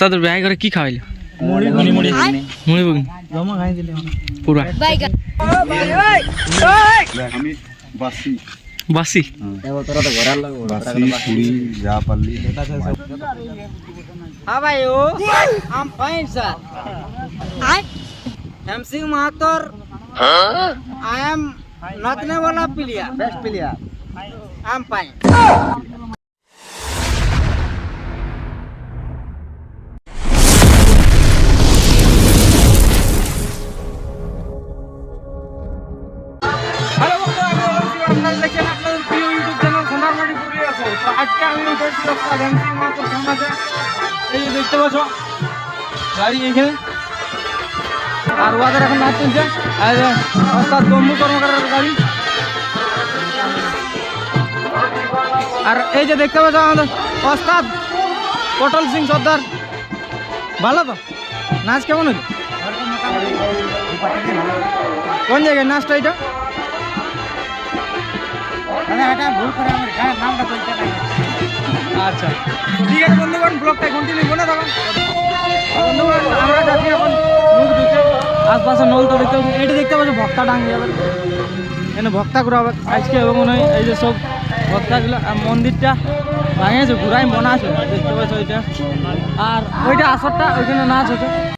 रास्ता तो बैग करे की खाइल मुड़ी मुड़ी मुड़ी मुड़ी बगिन जमा खाइ दिले पूरा बाइक ओ भाई ओए ओए हम बसी बसी ए बोल तोरा तो घर लग बसी पूरी जा पल्ली हाँ भाई ओ हम fine sir I am Singh महतोर हाँ आई एम नाचने वाला player best player I am fine hello সমাজে। এই যে দেখতে গাড়ি আর ওদের এখন নাচ চলছে। আর ওস্তাদ বম্বু কর্মকারের গাড়ি। আর এই যে দেখতে পাচ্ছ আমাদের ওস্তাদ পটল সিং সর্দার। ভালো তো? নাচ কেমন হলো? কোন জায়গায় নাচটা এটা? আচ্ছা। ঠিক আছে বন্ধুগণ, ব্লগটা কন্টিনিউ করে বন্ধুগণ, আমরা যাচ্ছি এখন আশপাশে নল তো দেখতে এটা দেখতে পাচ্ছি ভক্তা ডাঙ্গি যাবে এখানে ভক্তা করা হবে আজকে এবং মনে হয় এই যে সব ভক্তাগুলো আর মন্দিরটা ভাঙিয়েছে ঘুরাই মনে আছে। দেখতে পাচ্ছ ওইটা। আর ওইটা আসরটা ওইখানে নাচ হচ্ছে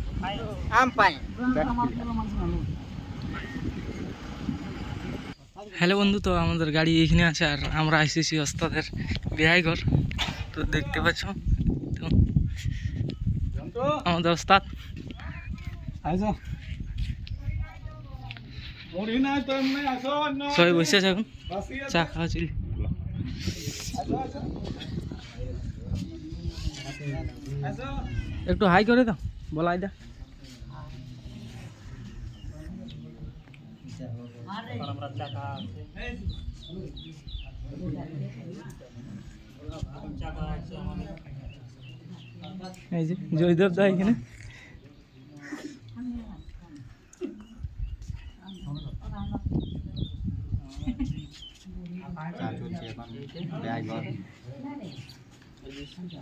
হ্যালো বন্ধু তো আমাদের গাড়ি এখানে আছে আর আমরা আইসিসি ওস্তাদের বিহাইঘর। তো দেখতে পাচ্ছ? তো আমাদের ওস্তাদ। সবাই বসে আছে এখন? চা খাওয়া একটু হাই করে দাও বলাই দা এই যে জয়দেব দা এখানে চা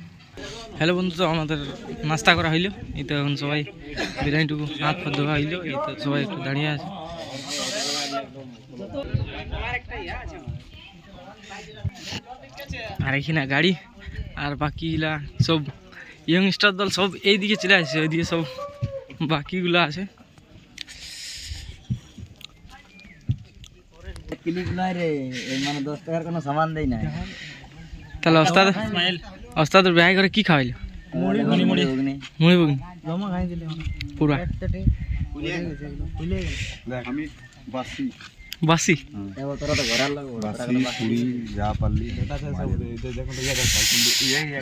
হ্যালো বন্ধু তো আমাদের নাস্তা করা হইল। এই তো এখন সবাই বিরিয়ানিটুকু হাত ফাত ধোয়া হইল। এই তো সবাই একটু দাঁড়িয়ে আছে। আর এখানে গাড়ি আর বাকিগুলা সব ইয়ংস্টার দল সব এইদিকে চলে আসছে ওইদিকে সব বাকিগুলো আছে। ক্লিক নাই রে মানে দশ টাকার কোনো সামান দেই না তাহলে ওস্তাদ ওস্তাদের বিয়ে করে কি খাওয়াইলো? মুড়ি মুড়ি মুড়ি মুড়ি বুগনি। জমা খাই দিলে পুরা। আমি বাসি। বাসি? তোরা তো ঘরের লোক বাসি পুরি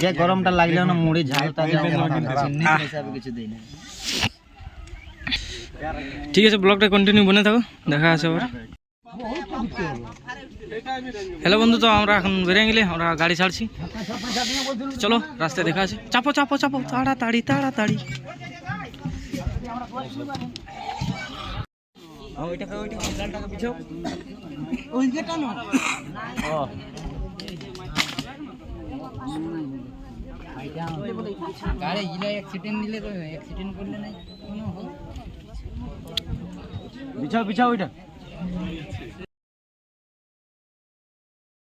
যা গরমটা লাগলেও না মুড়ি ঝালটা কিছু দেই না। ঠিক আছে ব্লগটা কন্টিনিউ বনে থাকো। দেখা আছে আবার। হ্যালো বন্ধু তো আমরা এখন বেরিয়ে গেলে আমরা গাড়ি ছাড়ছি। চলো রাস্তায় দেখা আছে। চাপো চাপো চাপো তাড়াতাড়ি তাড়াতাড়ি। গাড়ি গিলা অ্যাক্সিডেন্ট নিলে তো অ্যাক্সিডেন্ট করলে নাই বিছাও বিছাও ওইটা।